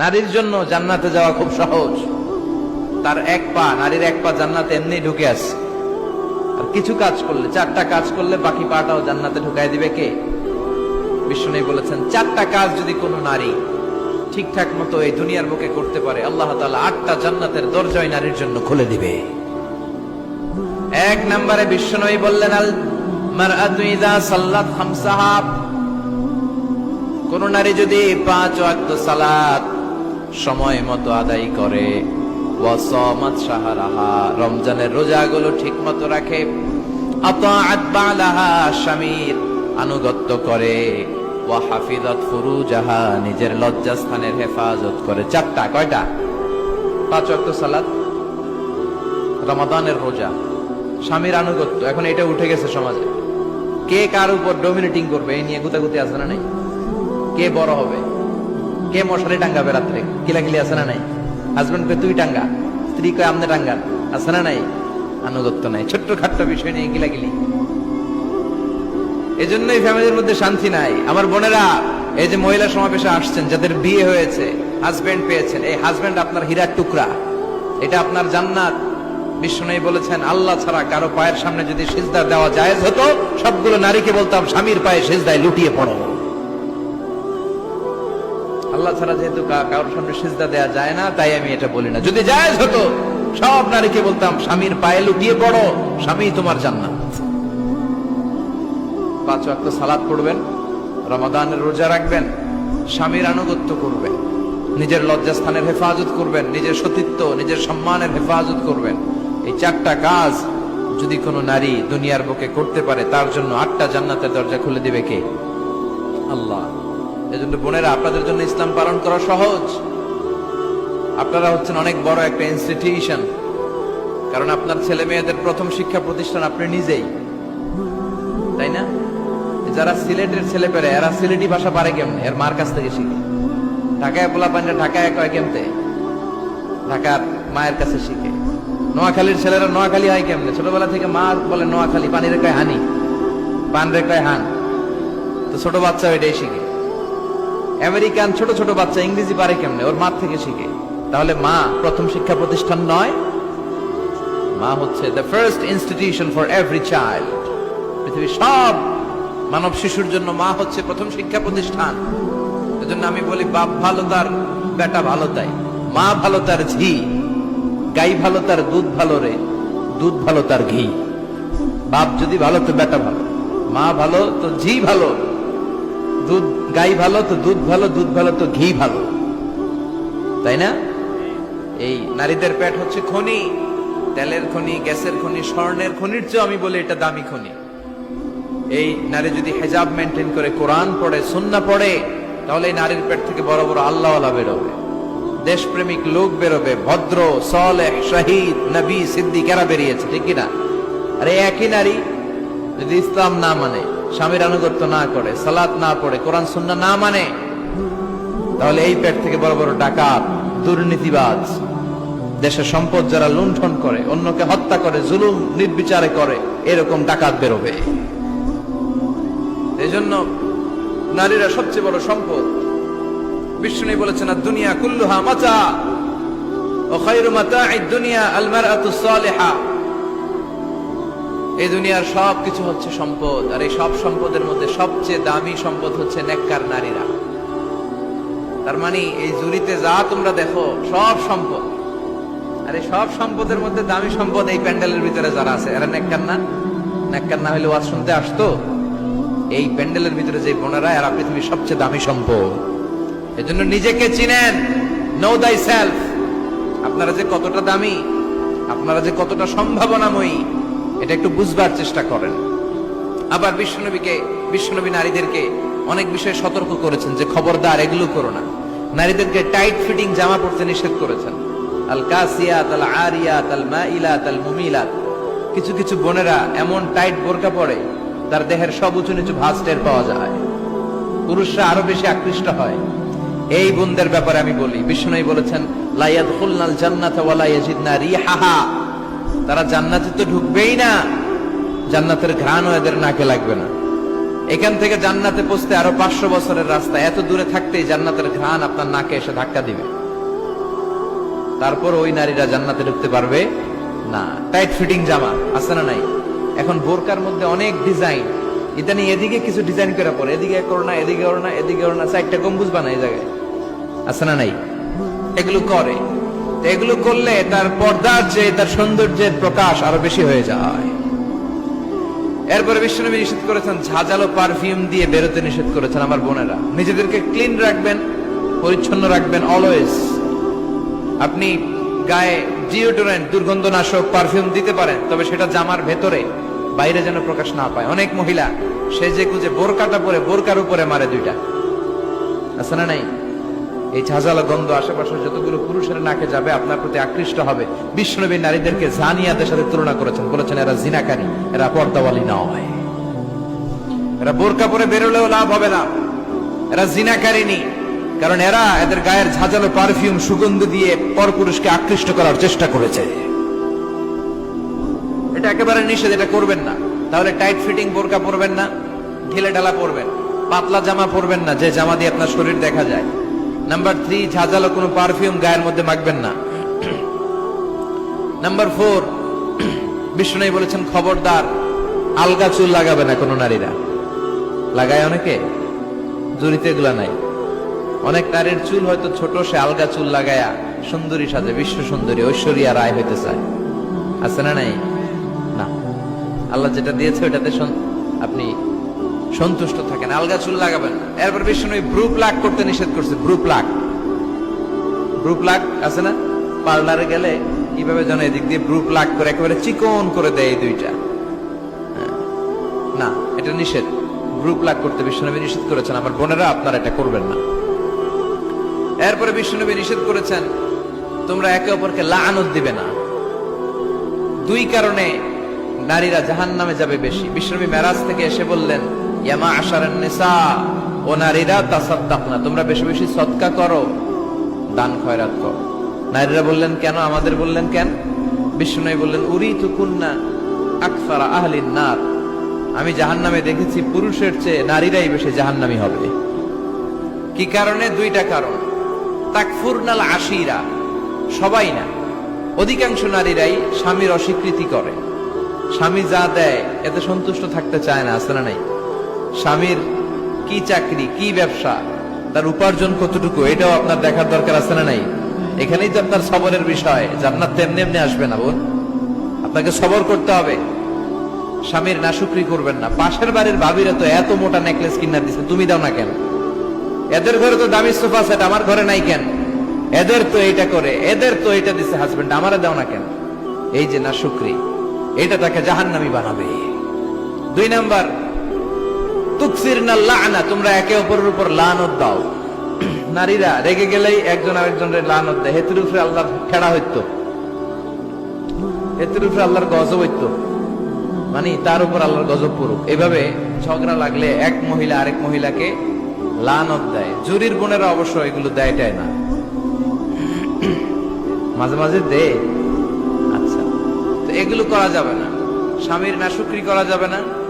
নারীর জন্য জান্নাতে যাওয়া খুব সহজ। তার এক পা, নারীর এক পা জান্নাতে এমনি ঢুকে আসছে আর কিছু কাজ করলে, চারটা কাজ করলে বাকি পাটাও জান্নাতে ঢুকাই দিবে কে? বিষ্ণু বলেছেন, চারটা কাজ যদি কোনো নারী ঠিকঠাক মতো এই দুনিয়ার বুকে করতে পারে, আল্লাহ তাআলা আটটা জান্নাতের দরজায় নারীর জন্য খুলে দিবে। এক নম্বরে বিশ্বনবী বললেন, আল খামসাহা। কোন নারী যদি পাঁচ ওয়াক্ত সালাত সময় মতো আদায় করে। রমজানের রোজাগুলো ঠিক মতো রাখে আনুগত্য করে। ওয়া হাফিজাত ফুরুজাহা, নিজের লজ্জাস্থানের হেফাজত করে। চারটা, কয়টা? পাঁচ ওয়াক্ত সালাত। রমাদানের রোজা। স্বামীর আনুগত্য। এখন এটা উঠে গেছে সমাজে। কে কার উপর ডমিনেটিং করবে? এই নিয়ে গুতাগুতি আছে না নাই? কে বড় হবে? কে মশারি টাঙ্গাবে রাত্রে? কিলাকিলি আছে না নাই? হাজবেন্ড কে তুই টাঙ্গা। স্ত্রী কে আমনে টাঙ্গান আছে না নাই? আনুগত্য নাই। ছোট্ট খাট্ট বিষয় নিয়ে কিলাকিলি এজন্যই ফ্যামিলির মধ্যে শান্তি নাই। আমার বোনেরা, এই যে মহিলা সমাবেশে আসছেন, যাদের বিয়ে হয়েছে হাজবেন্ড পেয়েছেন, এই হাজবেন্ড আপনার হীরার টুকরা। এটা আপনার জান্নাত। বিষ্ণু বলেছেন, আল্লাহ ছাড়া কারও পায়ের সামনে যদি সিজদা দেওয়া জায়েজ হতো, সবগুলো নারীকে বলতাম, স্বামীর পায়ে সিজদায় লুটিয়ে পড়ো। আল্লাহ ছাড়া যেহেতু কারোর সামনে সিজদা দেওয়া যায় না, তাই আমি এটা বলি না। যদি জায়েজ হতো, সব নারীকে বলতাম, স্বামীর পায়ে লুটিয়ে পড়ো, স্বামী তোমার জান্নাত। পাঁচ ওয়াক্ত সালাদ পড়বেন, রমাদানের রোজা রাখবেন, স্বামীর আনুগত্য করবেন, নিজের লজ্জাস্থানের হেফাজত করবেন, নিজের সতীত্ব, নিজের সম্মানের হেফাজত করবেন। এই চারটা কাজ যদি কোনো নারী দুনিয়ার বুকে করতে পারে, তার জন্য আটটা জান্নাতের দরজা খুলে দিবে কে? আল্লাহ। এজন্য বোনেরা, আপনাদের জন্য ইসলাম পালন করা সহজ। আপনারা হচ্ছেন অনেক বড় একটা ইনস্টিটিউশন কারণ আপনার ছেলে মেয়েদের প্রথম শিক্ষা প্রতিষ্ঠান আপনি নিজেই। তাই না? যারা সিলেটের ছেলে পেরে এরা সিলেটি ভাষা পারে কেমনে? এর মার কাছ থেকে শিখে। ঢাকায় পোলা পান্ডা ঢাকায় কয় কেমতে? ঢাকার মায়ের কাছে শিখে। নোয়াখালীর ছেলেরা নোয়াখালী হয় কেমনে? ছোটবেলা থেকে মা বলে নোয়াখালী, পানির কয় হানি পান রে কয় হান। তো ছোট বাচ্চা এটাই শিখে। আমেরিকান ছোট ছোট বাচ্চা ইংরেজি পারে কেমনে? ওর মার থেকে শিখে। তাহলে মা প্রথম শিক্ষা প্রতিষ্ঠান নয়। মা হচ্ছে the first institution for every child পৃথিবীর সব মানব শিশুর জন্য মা হচ্ছে প্রথম শিক্ষা প্রতিষ্ঠান। এজন্য আমি বলি, বাপ ভালো তার, বেটা ভালো তাই। মা ভালো তার ঝি, গাই ভালো তার দুধ ভালো রে, দুধ ভালো তার ঘি। বাপ যদি ভালো, তো বেটা ভালো। মা ভালো, তো ঝি ভালো। দুধ গাই ভালো, তো দুধ ভালো দুধ ভালো, তো ঘি ভালো। তাই না? এই নারীদের পেট হচ্ছে খনি, তেলের খনি, গ্যাসের খনি, স্বর্ণের খনির চেয়ে আমি বলি এটা দামি খনি। এই নারী যদি হেজাব মেনটেন করে, কোরআন পড়ে সুন্না পড়ে, তাহলে এই নারীর পেট থেকে বড় বড় আল্লাহওয়ালা বেরোবে। দেশপ্রেমিক লোক বেরোবে, ভদ্র, সলেহ, শহীদ, নবী সিদ্দিকেরা বেরিয়েছে, ঠিক কিনা আর একই নারী যদি ইসলাম না মানে স্বামীর আনুগত্য না করে, সালাত না পড়ে, কোরআন সুন্না না মানে তাহলে এই পেট থেকে বড় বড় ডাকাত, দুর্নীতিবাজ, দেশের সম্পদ যারা লুণ্ঠন করে, অন্যকে হত্যা করে, জুলুম, নির্বিচারে করে, এরকম ডাকাত বেরোবে। এই জন্য নারীরা সবচেয়ে বড় সম্পদ। বিষ্ণু বলেছেন আর দুনিয়া কুল্লুহা মাতা, ও খায়রু মাতাঈদ দুনিয়া আলমার মারআতু সালিহা। এই দুনিয়ার সব কিছু হচ্ছে সম্পদ, আর এই সব সম্পদের মধ্যে সবচেয়ে দামি সম্পদ হচ্ছে নেককার নারীরা। তার মানে এই জুরিতে যা তোমরা দেখো, সব সম্পদ। আর এই সব সম্পদের মধ্যে দামি সম্পদ এই প্যান্ডেলের ভিতরে যারা আছে, এরা নেককার না? নেককার না হলে ওয়াজ শুনতে আসতো? এই প্যান্ডেলের ভিতরে যে বোনেরা, এরা পৃথিবীর সবচেয়ে দামি সম্পদ। এজন্য নিজেকে চিনেন নো দাই সেলফ আপনারা যে কতটা দামি, আপনারা যে কতটা সম্ভাবনাময়ী এটা একটু বুঝবার চেষ্টা করেন। আবার বিশ্বনবীকে, বিশ্বনবী নারীদেরকে অনেক বিষয়ে সতর্ক করেছেন যে খবরদার এগুলো করো না। নারীদেরকে টাইট ফিটিং জামা পরতে নিষেধ করেছেন। আল কাসিয়াত, আল আরিয়াত, আল মাইলাত, আল মুমিলাত। কিছু কিছু বোনেরা এমন টাইট বোরকা পরে তার দেহের সব উঁচু নিচু ভাঁজ টের পাওয়া যায়। পুরুষরা আরও বেশি আকৃষ্ট হয়। এই বোনদের ব্যাপারে আমি বলি বিষ্ণু বলেছেন লাইয়াদ খুলনাল জান্নাত ওয়ালা ইয়াজিদনা রিহাহা। তারা জান্নাতে তো ঢুকবেই না। জান্নাতের ঘ্রাণও এদের নাকে লাগবে না। এখান থেকে জান্নাতে পৌঁছতে আরও পাঁচশো বছরের রাস্তা। এত দূরে থাকতেই জান্নাতের ঘ্রাণ আপনার নাকে এসে ধাক্কা দিবে। তারপর ওই নারীরা জান্নাতে ঢুকতে পারবে না। টাইট ফিটিং জামা, আছে না নাই? এখন বোরকার মধ্যে অনেক ডিজাইন ইদানি এদিকে কিছু ডিজাইন করে পরে এদিকে করো না এদিকে করো না এদিকে করো না চারটা গম্বুজ বানায় জায়গায়। আছে না নাই? এগুলো করে। এগুলো করলে তার পর্দার যে তার সৌন্দর্যের প্রকাশ আরও বেশি হয়ে যায়। এরপরে বিশ্বনবী নিষেধ করেছেন, ঝাঁঝালো পারফিউম দিয়ে বেরোতে নিষেধ করেছেন আমার বোনেরা। নিজেদেরকে ক্লিন রাখবেন, পরিচ্ছন্ন রাখবেন অলওয়েজ আপনি গায়ে ডিওডোরেন্ট দুর্গন্ধনাশক পারফিউম দিতে পারেন, তবে সেটা জামার ভেতরে, বাইরে যেন প্রকাশ না পায়। অনেক মহিলা সেজে গুজে বোরকাটা পরে, বোরকার উপরে মারে দুইটা। আছে না নাই? এই ঝাঁঝালো গন্ধ আশেপাশে যতগুলো পুরুষের নাকে যাবে, আপনার প্রতি আকৃষ্ট হবে। বিষ্ণনবী নারীদেরকে জানিয়াদের সাথে তুলনা করেছেন। বলেছেন, এরা জিনাকারী, এরা পর্দাওয়ালি নয়। এরা বোরকা পরে বেরোলেও লাভ হবে না। এরা জিনাকারিনী কারণ এরা এদের গায়ের ঝাঁঝালো পারফিউম সুগন্ধ দিয়ে পরপুরুষকে আকৃষ্ট করার চেষ্টা করেছে। এটা একেবারে নিষেধ, এটা করবেন না। তাহলে টাইট ফিটিং বোরকা পরবেন না ঢিলে ঢালা পরবেন, পাতলা জামা পরবেন না, যে জামা দিয়ে আপনার শরীর দেখা যায়। নাম্বার থ্রি ঝাঁঝালো কোনো পারফিউম গায়ের মধ্যে মাখবেন না। নাম্বার ফোর বিষ্ণু বলেছেন, খবরদার, আলগা চুল লাগাবে না কোনো নারীরা। লাগায় অনেকে জুরিতে এগুলা নাই। অনেক নারীর চুল হয়তো ছোট, সে আলগা চুল লাগায়া সুন্দরী সাজে, বিশ্ব সুন্দরী, ঐশ্বরিয়া রায় হইতে চায়। আছে না নাই? না। আল্লাহ যেটা দিয়েছে, ওটাতে আপনি সন্তুষ্ট থাকেন, আলগা চুল লাগাবেন। এরপর বিষ্ণু ব্রু প্লাক করতে নিষেধ করছে ব্রু প্লাক ব্রু প্লাক আছে না? পার্লারে গেলে কীভাবে যেন এদিক দিয়ে ব্রু প্লাক করে একেবারে চিকন করে দেয় এই দুইটা। হ্যাঁ। না, এটা নিষেধ। ব্রু প্লাক করতে বিষ্ণুনবী নিষেধ করেছেন। আমার বোনেরা আপনারা এটা করবেন না। এরপরে বিষ্ণুনবী নিষেধ করেছেন, তোমরা একে অপরকে লানত দিবে না। দুই কারণে নারীরা জাহান নামে যাবে বেশি। বিষ্ণুনবী মেরাজ থেকে এসে বললেন ইয়ামা আশারান নিসা, ও নারীরা তাসাদ্দাক না তোমরা বেশি বেশি সৎকা করো, দান খয়রাত নারীরা বললেন, কেন? আমাদের বললেন কেন? বিষ্ণুনবী বললেন উরি আকসারা আহলিন নার। আমি জাহান্নামে দেখেছি, পুরুষের চেয়ে নারীরাই বেশি জাহান্নামী হবে। কি কারণে? দুইটা কারণ। তাকফুরনাল আশিরা, সবাই না। অধিকাংশ নারীরাই স্বামীর অস্বীকৃতি করে। স্বামী যা দেয়, এতে সন্তুষ্ট থাকতে চায় না আসলে নাই? স্বামীর কি চাকরি, কি ব্যবসা, তার উপার্জন কতটুকু, এটাও আপনার দেখার দরকার আছে না নাই? এখানেই তো আপনার সবরের বিষয় জান্নাত তেমনি এমনি আসবে না, বোন। আপনাকে সবর করতে হবে। স্বামীর নাশুকরি করবেন না। পাশের বাড়ির ভাবিরা তো এত মোটা নেকলেস কিনা দিছে, তুমি দাও না কেন? এদের ঘরে তো দামি সোফা সেট, আমার ঘরে নাই কেন? এদের তো এটা করে, এদের তো এটা দিছে হাজবেন্ড আমারে দাও না কেন? এই যে না নাশুকরি এটা তাকে জাহান্নামী বানাবে। দুই নাম্বার তুকসির না লানা, তোমরা একে অপরের উপর লানত দাও। নারীরা রেগে গেলেই একজন আরেকজনের লানত দেয়। হেতুর উপরে আল্লাহর খেড়া হইতো। হেতুর উপরে আল্লাহর গজব হইতো। মানে তার উপর আল্লাহর গজব পড়ুক। এভাবে ঝগড়া লাগলে এক মহিলা আরেক মহিলাকে লানত দেয়। জুরির বোনেরা অবশ্য এগুলো দেয় দেয়টাই না। মাঝে মাঝে দে আচ্ছা তো এগুলো করা যাবে না। স্বামীর নাশুকরি করা যাবে না।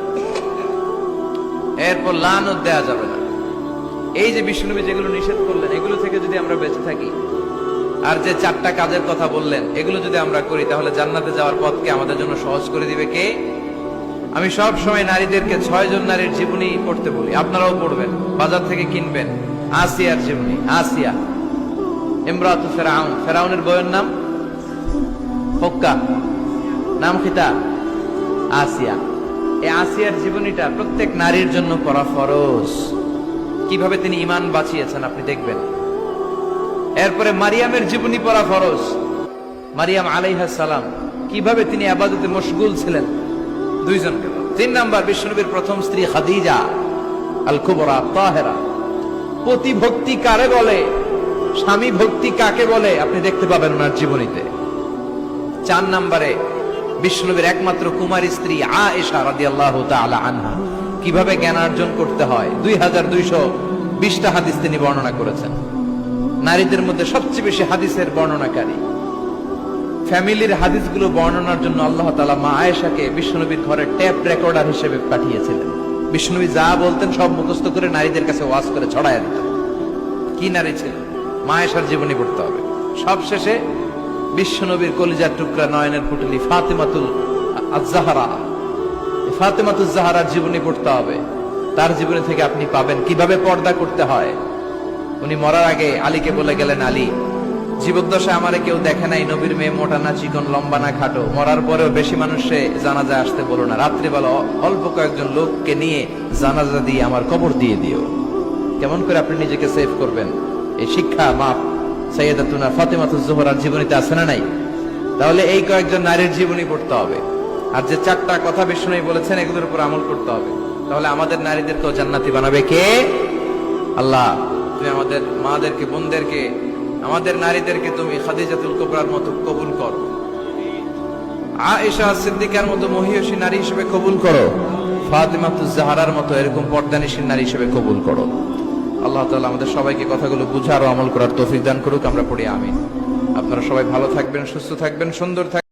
এরপর লানত দেয়া যাবে না। এই যে বিষ্ণুনবী যেগুলো নিষেধ করলেন, এগুলো থেকে যদি আমরা বেঁচে থাকি, আর যে চারটা কাজের কথা বললেন, এগুলো যদি আমরা করি, তাহলে জান্নাতে যাওয়ার পথকে আমাদের জন্য সহজ করে দিবে কে? আমি সব সময় নারীদেরকে ছয় জন নারীর জীবনী পড়তে বলি। আপনারাও পড়বেন, বাজার থেকে কিনবেন। আসিয়ার জীবনী, আসিয়া। ইমরাত ফেরাউন। ফেরাউনের বইয়ের নাম? হক্কা। নাম খিতা আসিয়া। এই আসিয়ার জীবনীটা প্রত্যেক নারীর জন্য পড়া ফরজ। কীভাবে তিনি ইমান বাঁচিয়েছেন আপনি দেখবেন। এরপরে মারিয়ামের জীবনী পড়া ফরজ। মারিয়াম আলাইহাস সালাম, কীভাবে তিনি আবাদতে মশগুল ছিলেন। দুইজনকে তিন নাম্বার বিষ্ণুনবীর প্রথম স্ত্রী খাদিজা আল কুবরা তাহেরা পতি ভক্তি কারে বলে? স্বামী ভক্তি কাকে বলে? আপনি দেখতে পাবেন ওনার জীবনীতে। চার নাম্বারে বিষ্ণুনবীর একমাত্র কুমারী স্ত্রী আয়েশা রাদিয়াল্লাহু তাআলা আনহা। কীভাবে জ্ঞান অর্জন করতে হয়? দুই হাজার দুইশো বিশটা হাদিস তিনি বর্ণনা করেছেন। নারীদের মধ্যে সবচেয়ে বেশি হাদিসের বর্ণনাকারী। ফ্যামিলির হাদিসগুলো বর্ণনার জন্য আল্লাহ তালা মা আয়েশাকে বিশ্বনবীর ঘরে ট্যাপ রেকর্ডার হিসেবে পাঠিয়েছিলেন। বিষ্ণুবী যা বলতেন সব মুখস্থ করে নারীদের কাছে ওয়াজ করে ছড়ায় দিতেন। কি নারী ছিল? মায়েশার জীবনী পড়তে হবে। সব শেষে বিশ্বনবীর কলিজার টুকরা নয়নের পুটলি ফাতেমাতুল আজাহারা ফাতেমাতুল জাহারার জীবনী পড়তে হবে। তার জীবনী থেকে আপনি পাবেন কীভাবে পর্দা করতে হয়। উনি মরার আগে আলীকে বলে গেলেন, আলী, জীবদ্দশায় আমারে কেউ দেখে নাই, নবীর মেয়ে মোটা না চিকন লম্বা না খাটো। মরার পরেও বেশি মানুষে জানাজা আসতে বলো না। রাত্রিবেলা অল্প কয়েকজন লোককে নিয়ে জানাজা দিয়ে আমার কবর দিয়ে দিও। কেমন করে আপনি নিজেকে সেভ করবেন? এই শিক্ষা মাপ সৈয়দাতুনা ফাতেমাতুজ জোহরার জীবনীতে আছে না নাই? তাহলে এই কয়েকজন নারীর জীবনী পড়তে হবে। আর যে চারটা কথা বিষ্ণু বলেছেন, এগুলোর উপর আমল করতে হবে। তাহলে আমাদের নারীদের নারীদেরকেও জান্নাতি বানাবে কে? আল্লাহ, তুমি আমাদের মাদেরকে, বোনদেরকে, আমাদের নারীদেরকে তুমি খাদিজাতুল কোবরার মতো কবুল করো। আয়েশা সিদ্দিকার মতো মহিয়সী নারী হিসেবে কবুল করো। ফাতিমাতুজ জাহারার মতো এরকম পর্দানিসীন নারী হিসেবে কবুল করো। আল্লাহ তালা আমাদের সবাইকে কথাগুলো বুঝার আমল করার তৌফিক দান করুক, আমরা পড়ি আমি আপনারা সবাই ভালো থাকবেন, সুস্থ থাকবেন, সুন্দর থাকবেন।